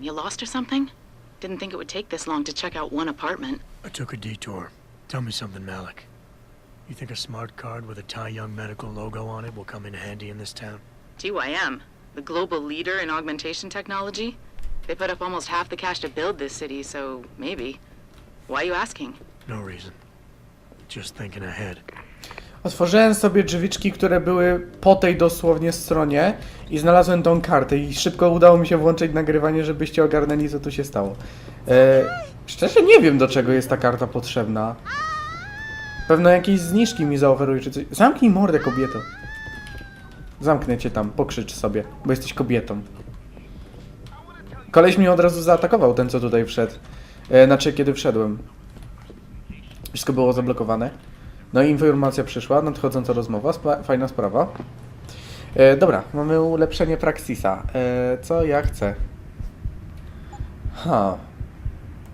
happened? You lost or something? Didn't think it would take this long to check out one apartment. I took a detour. Tell me something, Malik. You think a smart card with a Tai Young Medical logo on it will come in handy in this town? TYM, the global leader in augmentation technology. They put up almost half the cash to build this city, so maybe. Why are you asking? No reason. Just thinking ahead. Otworzyłem sobie drzwiczki, które były po tej dosłownie stronie i znalazłem tą kartę i szybko udało mi się włączyć nagrywanie, żebyście ogarnęli co tu się stało. E, szczerze nie wiem do czego jest ta karta potrzebna. Pewno jakieś zniżki mi zaoferuje czy coś. Zamknij mordę kobieto. Zamknę cię tam, pokrzycz sobie, bo jesteś kobietą. Koleś mnie od razu zaatakował, ten co tutaj wszedł. E, znaczy kiedy wszedłem. Wszystko było zablokowane. No i informacja przyszła, nadchodząca rozmowa, fajna sprawa. E, dobra, mamy ulepszenie Praxisa. E, co ja chcę? Ha.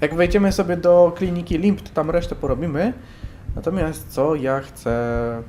Jak wejdziemy sobie do kliniki LIMP, to tam resztę porobimy. Natomiast co ja chcę...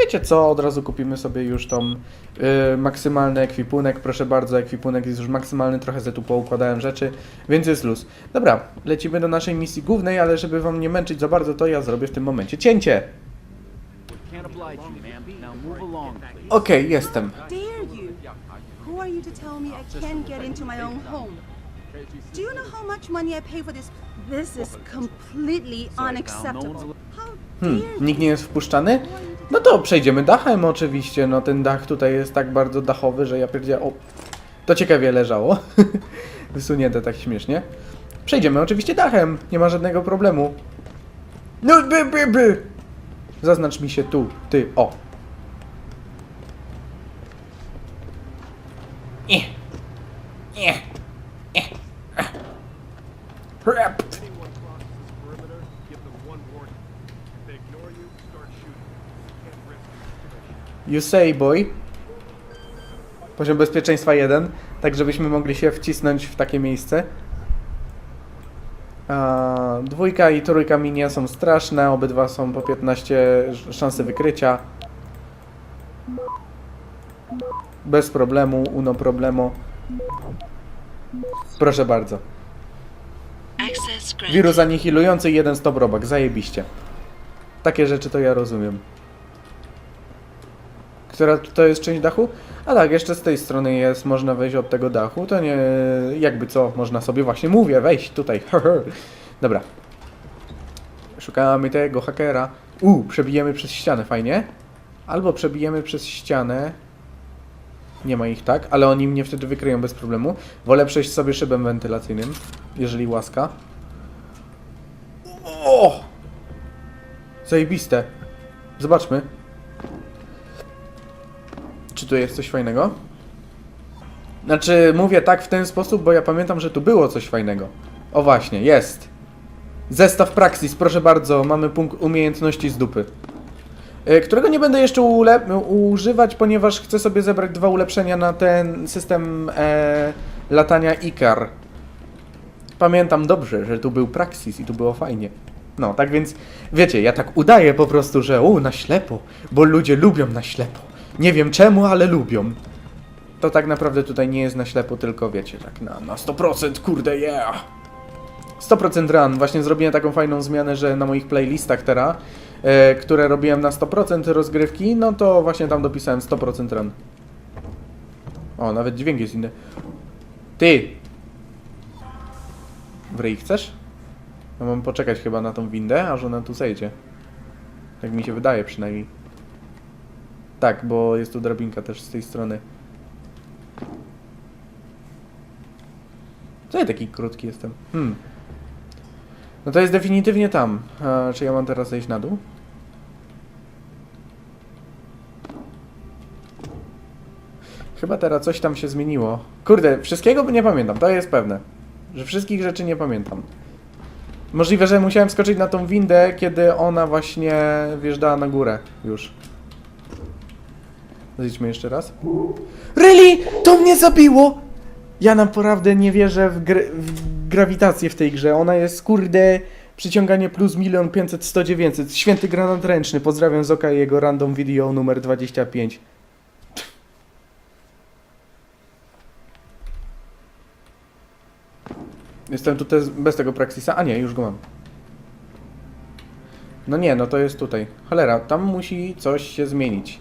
Wiecie co, od razu kupimy sobie już tą y, maksymalny ekwipunek. Proszę bardzo, ekwipunek jest już maksymalny, trochę ze tu poukładałem rzeczy, więc jest luz. Dobra, lecimy do naszej misji głównej, ale żeby wam nie męczyć za bardzo, to ja zrobię w tym momencie cięcie. Okej, jestem. dare you? Who are you to tell me I can't get into my own home? Do you know how much money I pay for this? This is completely unacceptable. How Hmm, dare you? nikt nie jest wpuszczany? No to przejdziemy dachem oczywiście, no ten dach tutaj jest tak bardzo dachowy, że ja pierdzie... O, to ciekawie leżało. Wysunięte tak śmiesznie. Przejdziemy oczywiście dachem, nie ma żadnego problemu. No by, by, by! Zaznacz mi się tu, ty, o. boy. Poziom bezpieczeństwa 1, tak żebyśmy mogli się wcisnąć w takie miejsce. A, dwójka i trójka mi nie są straszne, obydwa są po 15 sz- szansy wykrycia. Bez problemu, uno problemo. Proszę bardzo. Wirus anihilujący jeden stop robak, zajebiście. Takie rzeczy to ja rozumiem. Która to jest część dachu? A tak, jeszcze z tej strony jest, można wejść od tego dachu, to nie, jakby co, można sobie właśnie, mówię, wejść tutaj, Dobra. Szukamy tego hakera. U, przebijemy przez ścianę, fajnie. Albo przebijemy przez ścianę. Nie ma ich tak, ale oni mnie wtedy wykryją bez problemu. Wolę przejść sobie szybem wentylacyjnym, jeżeli łaska. O! Zajebiste. Zobaczmy. Czy tu jest coś fajnego? Znaczy, mówię tak w ten sposób, bo ja pamiętam, że tu było coś fajnego. O właśnie, jest. Zestaw Praxis, proszę bardzo, mamy punkt umiejętności z dupy. Y, Którego nie będę jeszcze używać, ponieważ chcę sobie zebrać dwa ulepszenia na ten system e, latania Ikar. Pamiętam dobrze, że tu był Praxis i tu było fajnie. No, tak więc, wiecie, ja tak udaję po prostu, że u, na ślepo, bo ludzie lubią na ślepo. Nie wiem czemu, ale lubią. To tak naprawdę tutaj nie jest na ślepo, tylko wiecie, tak na, na 100%, kurde, yeah! 100% run. Właśnie zrobiłem taką fajną zmianę, że na moich playlistach teraz, e, które robiłem na 100% rozgrywki, no to właśnie tam dopisałem 100% run. O, nawet dźwięk jest inny. Ty! W ryj chcesz? Ja mam poczekać chyba na tą windę, aż ona tu zejdzie. Tak mi się wydaje przynajmniej. Tak, bo jest tu drabinka też z tej strony. Co ja taki krótki jestem? Hmm. No to jest definitywnie tam. A, czy ja mam teraz zejść na dół? Chyba teraz coś tam się zmieniło. Kurde, wszystkiego nie pamiętam, to jest pewne. Że wszystkich rzeczy nie pamiętam. Możliwe, że musiałem skoczyć na tą windę, kiedy ona właśnie wjeżdżała na górę już. Zjedźmy jeszcze raz. Really? To mnie zabiło! Ja naprawdę nie wierzę w, gr w grawitację w tej grze. Ona jest, kurde, przyciąganie plus milion pięćset sto dziewięćset. Święty granat ręczny. Pozdrawiam Zoka i jego random video numer 25. Jestem tutaj bez tego praksisa. A nie, już go mam. No nie, no to jest tutaj. Cholera, tam musi coś się zmienić.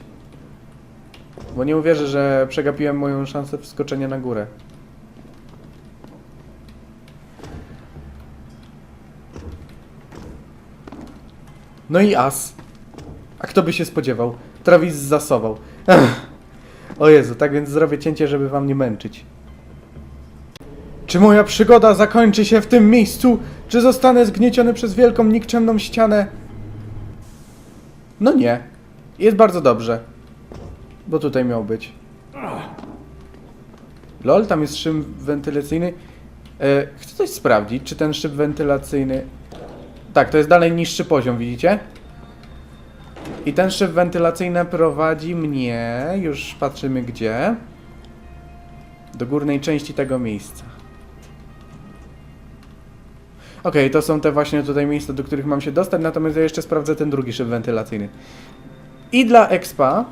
Bo nie uwierzę, że przegapiłem moją szansę wskoczenia na górę. No i as. A kto by się spodziewał? Travis zasował. Ech. O Jezu, tak więc zrobię cięcie, żeby wam nie męczyć. Czy moja przygoda zakończy się w tym miejscu? Czy zostanę zgnieciony przez wielką, nikczemną ścianę? No nie. Jest bardzo dobrze. Bo tutaj miał być. Lol, tam jest szyb wentylacyjny. E, chcę coś sprawdzić, czy ten szyb wentylacyjny... Tak, to jest dalej niższy poziom, widzicie? I ten szyb wentylacyjny prowadzi mnie, już patrzymy gdzie, do górnej części tego miejsca. Okej, to są te właśnie tutaj miejsca, do których mam się dostać, natomiast ja jeszcze sprawdzę ten drugi szyb wentylacyjny. I dla expa...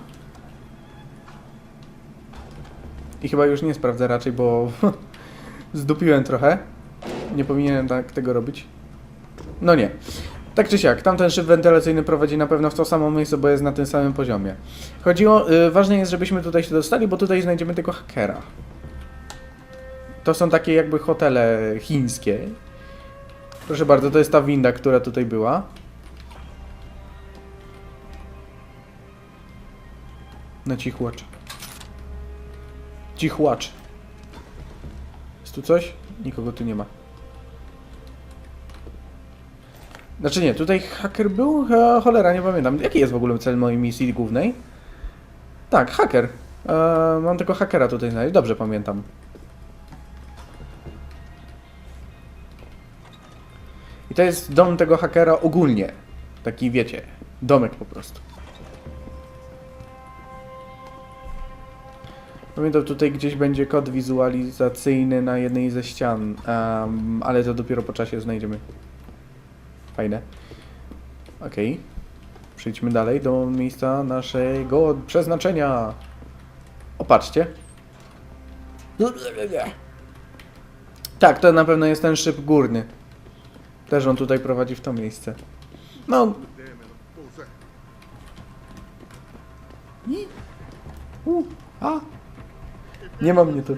I chyba już nie sprawdzę raczej, bo zdupiłem trochę. Nie powinienem tak tego robić. No nie. Tak czy siak, tamten szyb wentylacyjny prowadzi na pewno w to samo miejsce, bo jest na tym samym poziomie. Chodziło, y, ważne jest, żebyśmy tutaj się dostali, bo tutaj znajdziemy tego hakera. To są takie jakby hotele chińskie. Proszę bardzo, to jest ta winda, która tutaj była. Na cichłacz. Cichłacz. Jest tu coś? Nikogo tu nie ma. Znaczy nie, tutaj haker był? E, cholera, nie pamiętam. Jaki jest w ogóle cel mojej misji głównej? Tak, haker. E, mam tego hakera tutaj znaleźć, dobrze pamiętam. I to jest dom tego hakera ogólnie. Taki wiecie, domek po prostu. Pamiętam, tutaj gdzieś będzie kod wizualizacyjny na jednej ze ścian, em, ale to dopiero po czasie znajdziemy. Fajne. Okej. Przejdźmy dalej do miejsca naszego przeznaczenia. Opatrzcie. Tak, to na pewno jest ten szyb górny. Też on tutaj prowadzi w to miejsce. No. I? U, a. Nie ma mnie tu.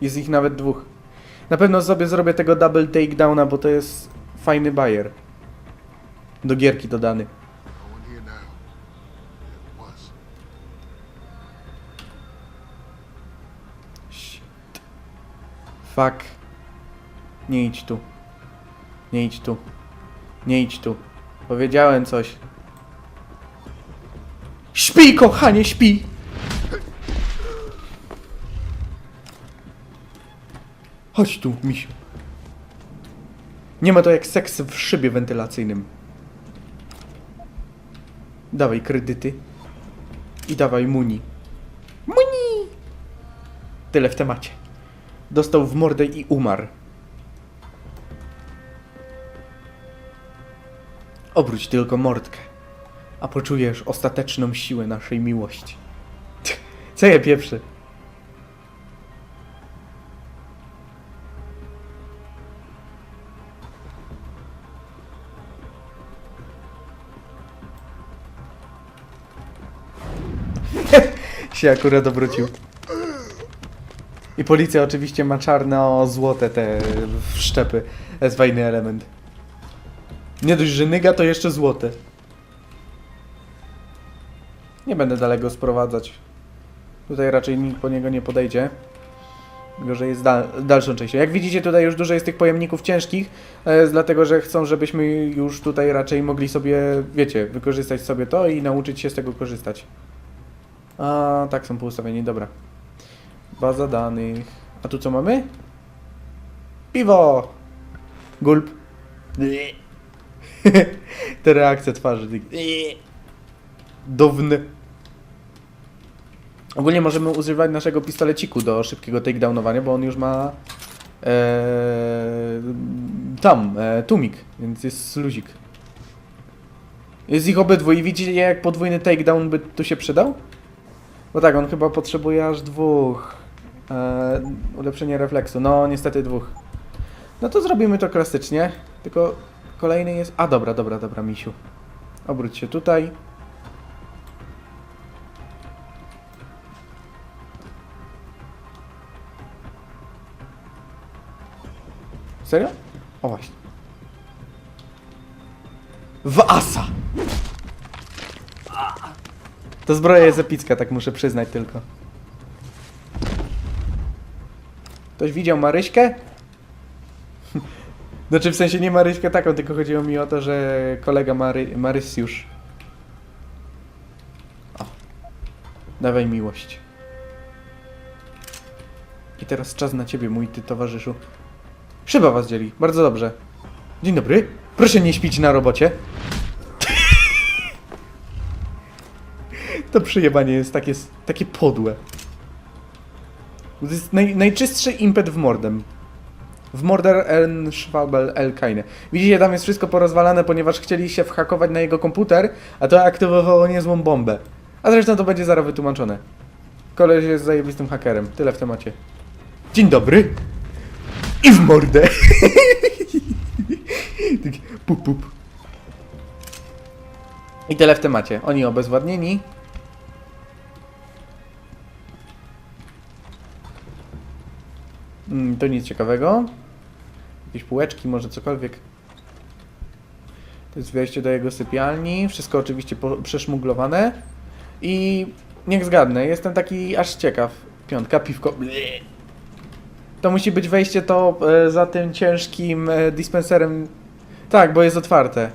Jest ich nawet dwóch. Na pewno sobie zrobię tego double takedowna, bo to jest fajny bajer. Do gierki dodany. Shit. Fuck. Nie idź tu. Nie idź tu. Nie idź tu. Powiedziałem coś. Śpi, kochanie, śpi! Chodź tu, misiu. Nie ma to jak seks w szybie wentylacyjnym. Dawaj kredyty. I dawaj muni. Muni! Tyle w temacie. Dostał w mordę i umarł. Obróć tylko mordkę, a poczujesz ostateczną siłę naszej miłości. Co ja pieprzę? się akurat obrócił. I policja oczywiście ma czarno-złote te wszczepy. To jest fajny element. Nie dość, że nyga, to jeszcze złote. Nie będę daleko sprowadzać. Tutaj raczej nikt po niego nie podejdzie. Że jest dal dalszą częścią. Jak widzicie, tutaj już dużo jest tych pojemników ciężkich, e, dlatego, że chcą, żebyśmy już tutaj raczej mogli sobie, wiecie, wykorzystać sobie to i nauczyć się z tego korzystać. A, tak są poustawieni, dobra. Baza danych. A tu co mamy? Piwo! Gulp. Te reakcje twarzy. Downy. Ogólnie możemy używać naszego pistoleciku do szybkiego takedownowania, bo on już ma e, tam, e, tumik, więc jest luzik. Jest ich obydwu i widzicie jak podwójny takedown by tu się przydał? Bo tak, on chyba potrzebuje aż dwóch. E, ulepszenie refleksu. No, niestety dwóch. No to zrobimy to klasycznie. Tylko kolejny jest. A dobra, dobra, dobra, misiu. Obróć się tutaj. Serio? O właśnie. W asa! To zbroja jest epicka, tak muszę przyznać tylko. Ktoś widział Maryśkę? Znaczy w sensie nie Maryśkę taką, tylko chodziło mi o to, że kolega Mary, Marysiusz. O. Dawaj miłość. I teraz czas na ciebie, mój ty towarzyszu. Szyba was dzieli, bardzo dobrze. Dzień dobry. Proszę nie śpić na robocie. To przyjebanie jest takie, takie podłe. To jest naj, najczystszy impet w mordem. W Morder en Schwabel el Keine. Widzicie, tam jest wszystko porozwalane, ponieważ chcieli się whakować na jego komputer, a to aktywowało niezłą bombę. A zresztą to będzie zaraz wytłumaczone. Koleś jest zajebistym hakerem. Tyle w temacie. Dzień dobry. I w mordę. Tak, pup, pup. I tyle w temacie. Oni obezwładnieni. Mm, to nic ciekawego. Jakieś półeczki, może cokolwiek. To jest wejście do jego sypialni. Wszystko oczywiście przeszmuglowane. I niech zgadnę, jestem taki aż ciekaw. Piątka, piwko. Ble. To musi być wejście to e, za tym ciężkim e, dispenserem. Tak, bo jest otwarte.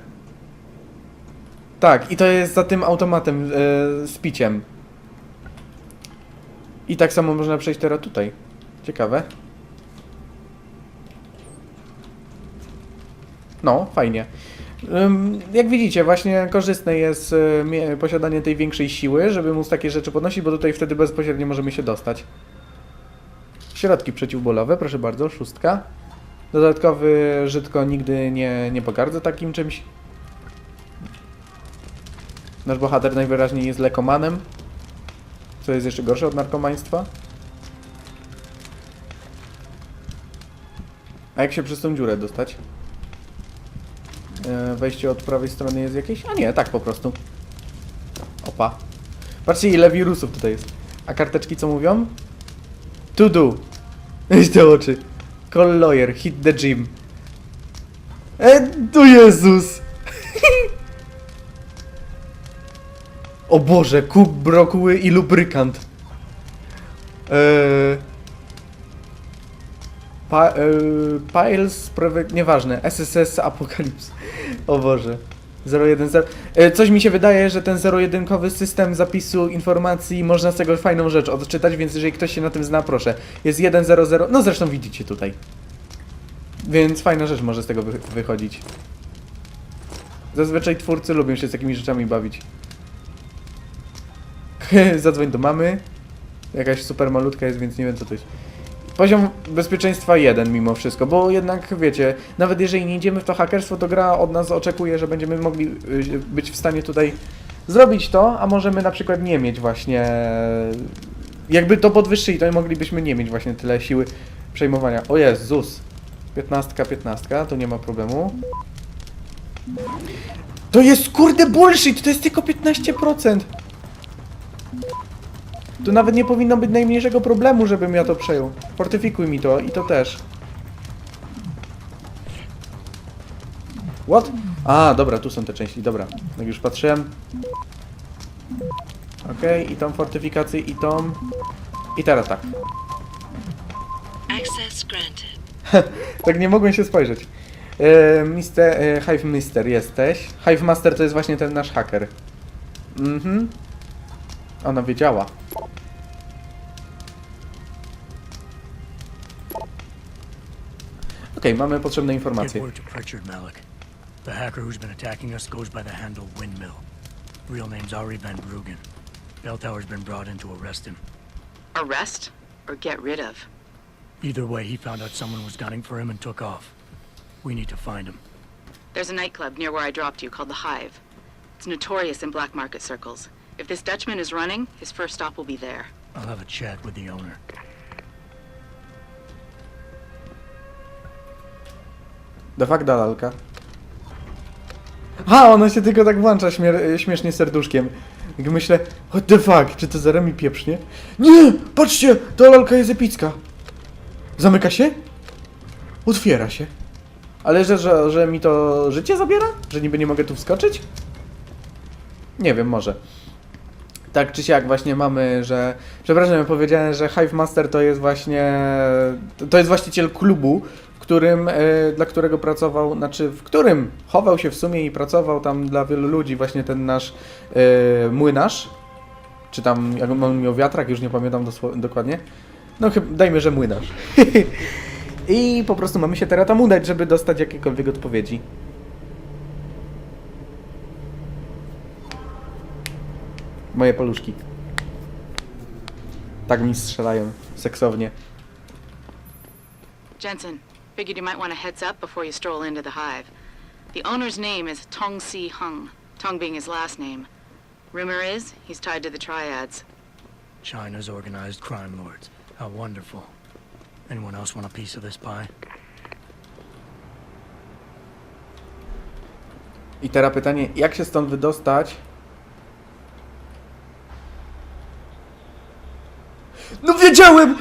Tak, i to jest za tym automatem e, z piciem. I tak samo można przejść teraz tutaj. Ciekawe. No, fajnie. Jak widzicie, właśnie korzystne jest mie- posiadanie tej większej siły, żeby móc takie rzeczy podnosić, bo tutaj wtedy bezpośrednio możemy się dostać. Środki przeciwbólowe, proszę bardzo, szóstka. Dodatkowy Żydko nigdy nie, nie pogardzę takim czymś. Nasz bohater najwyraźniej jest lekomanem, co jest jeszcze gorsze od narkomaństwa. A jak się przez tą dziurę dostać? E, Wejście od prawej strony jest jakieś? A nie, tak po prostu. Opa. Patrzcie ile wirusów tutaj jest. A karteczki co mówią? To do. Weź te oczy. Call lawyer, hit the gym. E, tu Jezus! o Boże, kup brokuły i lubrykant. Eee... Pa, e, Piles, nieważne, SSS Apocalypse. O Boże. 010. E, coś mi się wydaje, że ten zero-jedynkowy system zapisu informacji można z tego fajną rzecz odczytać, więc jeżeli ktoś się na tym zna, proszę. Jest 1.00, no zresztą widzicie tutaj. Więc fajna rzecz może z tego wy wychodzić. Zazwyczaj twórcy lubią się z takimi rzeczami bawić. Zadzwoń do mamy. Jakaś super malutka jest, więc nie wiem co to jest. Poziom bezpieczeństwa 1 mimo wszystko, bo jednak wiecie, nawet jeżeli nie idziemy w to hakerstwo, to gra od nas oczekuje, że będziemy mogli y, być w stanie tutaj zrobić to, a możemy na przykład nie mieć właśnie... Jakby to podwyższyli, to moglibyśmy nie mieć właśnie tyle siły przejmowania. O Jezus! 15, 15, to nie ma problemu. To jest kurde bullshit, to jest tylko 15%! Tu nawet nie powinno być najmniejszego problemu, żebym ja to przejął. Fortyfikuj mi to i to też. What? A, dobra, tu są te części, dobra. Jak już patrzyłem. Okej, i tą fortyfikację, i tą. I teraz tak. Access granted. Tak nie mogłem się spojrzeć. E, mister, e, Hive Mister jesteś. Hive Master to jest właśnie ten nasz haker. Mhm. Ona wiedziała. Okej, mamy potrzebne Get informacje. word to Pritchard Malik. The hacker who's been attacking us goes by the handle Windmill. Real name's Ari Van Bruggen. Bell Tower's been brought in to arrest him. Arrest or get rid of? Either way, he found out someone was gunning for him and took off. We need to find him. There's a nightclub near where I dropped you called the Hive. It's notorious in black market circles. If this Dutchman is running, his first stop will be there. I'll have a chat with the owner. The fuck da lalka. A, ona się tylko tak włącza śmiesznie serduszkiem. Jak myślę, what the fuck, czy to zaraz mi pieprznie? Nie, patrzcie, ta lalka jest epicka. Zamyka się? Otwiera się. Ale że, że, że mi to życie zabiera? Że niby nie mogę tu wskoczyć? Nie wiem, może. Tak czy siak właśnie mamy, że... Przepraszam, ja powiedziałem, że Hive Master to jest właśnie... To jest właściciel klubu, którym, e, dla którego pracował, znaczy w którym chował się w sumie i pracował tam dla wielu ludzi właśnie ten nasz e, młynarz. Czy tam, jak on miał wiatrak, już nie pamiętam dokładnie. No dajmy, że młynarz. I po prostu mamy się teraz tam udać, żeby dostać jakiekolwiek odpowiedzi. Moje paluszki. Tak mi strzelają seksownie. Jensen, figured you might want a heads up before you stroll into the hive. The owner's name is Tong Si Hung, Tong being his last name. Rumor is he's tied to the triads. China's organized crime lords. How wonderful. Anyone else want a piece of this pie? I teraz pytanie, jak się stąd wydostać? No wiedziałem!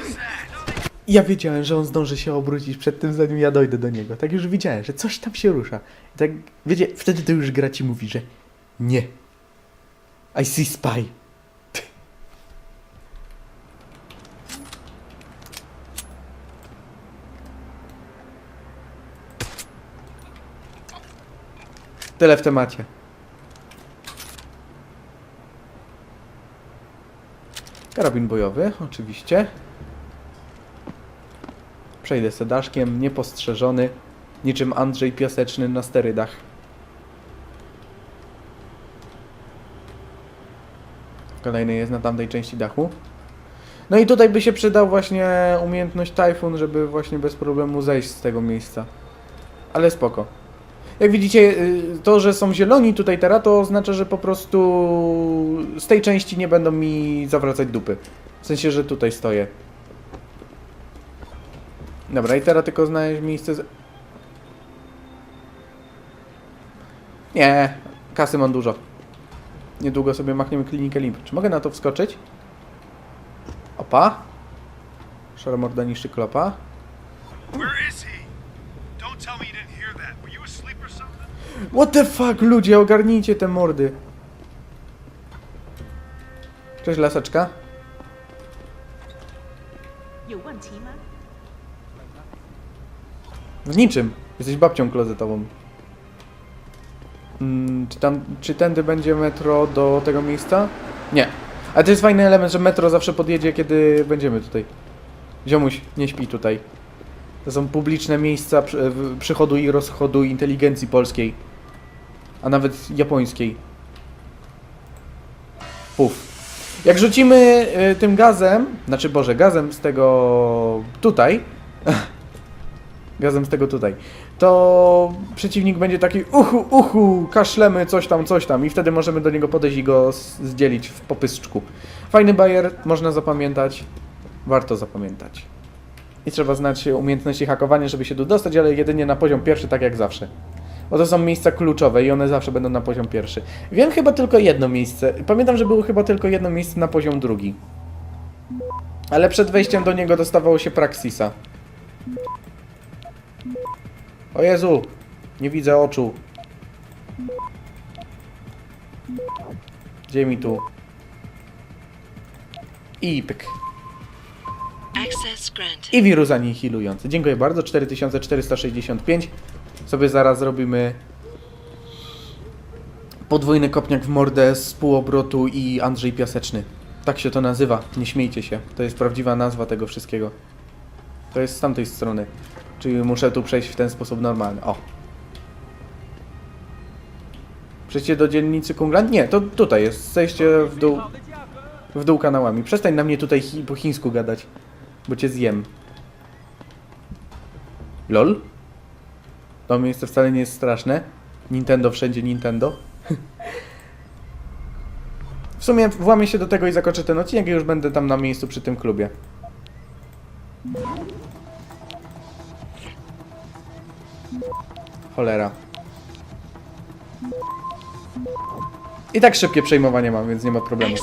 Ja wiedziałem, że on zdąży się obrócić przed tym, zanim ja dojdę do niego. Tak już widziałem, że coś tam się rusza. I tak, wiecie, wtedy to już gra ci mówi, że nie. I see spy. Tyle w temacie. Karabin bojowy, oczywiście. Przejdę sedaszkiem, niepostrzeżony, niczym Andrzej Piaseczny na sterydach. Kolejny jest na tamtej części dachu. No i tutaj by się przydał właśnie umiejętność Typhoon, żeby właśnie bez problemu zejść z tego miejsca. Ale spoko. Jak widzicie, y, to, że są zieloni tutaj teraz, to oznacza, że po prostu z tej części nie będą mi zawracać dupy. W sensie, że tutaj stoję. Dobra, i teraz tylko znaleźć miejsce z... Nie, kasy mam dużo. Niedługo sobie machniemy klinikę limp. Czy mogę na to wskoczyć? Opa. Szaromorda niszczy klopa. What the fuck, ludzie, ogarnijcie te mordy. Cześć, laseczka. W niczym. Jesteś babcią klozetową. Mm, czy, tam, czy tędy będzie metro do tego miejsca? Nie. Ale to jest fajny element, że metro zawsze podjedzie, kiedy będziemy tutaj. Ziomuś, nie śpi tutaj. To są publiczne miejsca przy, przychodu i rozchodu inteligencji polskiej. A nawet japońskiej. Puf. Jak rzucimy y, tym gazem, znaczy Boże, gazem z tego tutaj, gazem z tego tutaj, to przeciwnik będzie taki uchu, uchu, kaszlemy, coś tam, coś tam i wtedy możemy do niego podejść i go zdzielić w popysczku. Fajny bajer, można zapamiętać, warto zapamiętać. I trzeba znać umiejętności hakowania, żeby się tu dostać, ale jedynie na poziom pierwszy, tak jak zawsze. Bo to są miejsca kluczowe i one zawsze będą na poziom pierwszy. Wiem chyba tylko jedno miejsce. Pamiętam, że było chyba tylko jedno miejsce na poziom drugi. Ale przed wejściem do niego dostawało się Praxisa. O Jezu! Nie widzę oczu. Gdzie mi tu? I pyk. I wirus anihilujący. Dziękuję bardzo. 4465. Sobie zaraz zrobimy podwójny kopniak w mordę z półobrotu i Andrzej Piaseczny. Tak się to nazywa. Nie śmiejcie się. To jest prawdziwa nazwa tego wszystkiego. To jest z tamtej strony. Czyli muszę tu przejść w ten sposób normalny. O. Przejście do dzielnicy Kungland? Nie, to tutaj jest. Zejście w dół. W dół kanałami. Przestań na mnie tutaj chi po chińsku gadać. Bo cię zjem. LOL? To miejsce wcale nie jest straszne. Nintendo wszędzie Nintendo. W sumie włamię się do tego i zakończę ten odcinek i już będę tam na miejscu przy tym klubie. Cholera. I tak szybkie przejmowanie mam, więc nie ma problemu.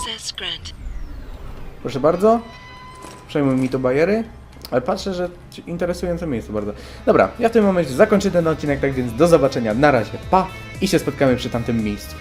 Proszę bardzo. Przejmuj mi to bajery. Ale patrzę, że interesujące miejsce bardzo. Dobra, ja w tym momencie zakończę ten odcinek, tak więc do zobaczenia. Na razie. Pa! I się spotkamy przy tamtym miejscu.